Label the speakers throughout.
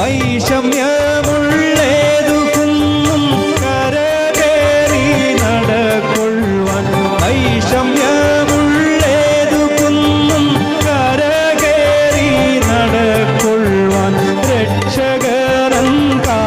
Speaker 1: വൈഷമ്യമുള്ളേതു കുന്നും കരകേറി നടക്കൊള്ളുവാൻ. വൈഷമ്യമുള്ളേതു കുന്നും കരകേറി രക്ഷകരൻ കാ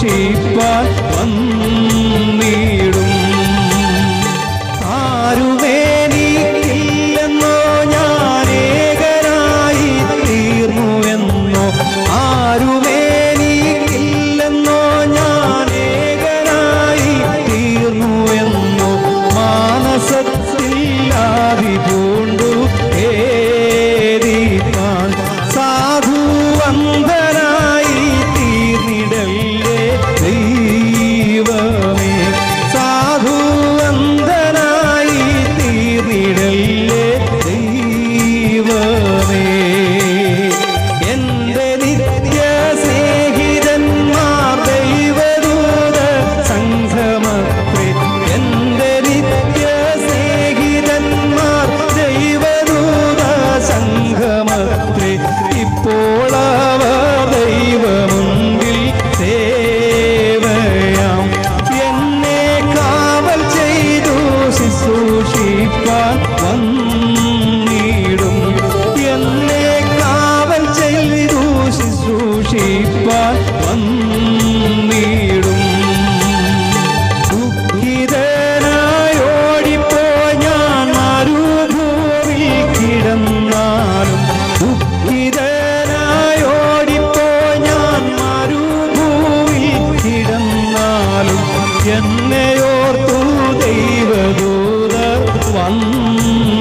Speaker 1: ಕ್ಷಿಪ್ಪ ಒಂದು அம்மா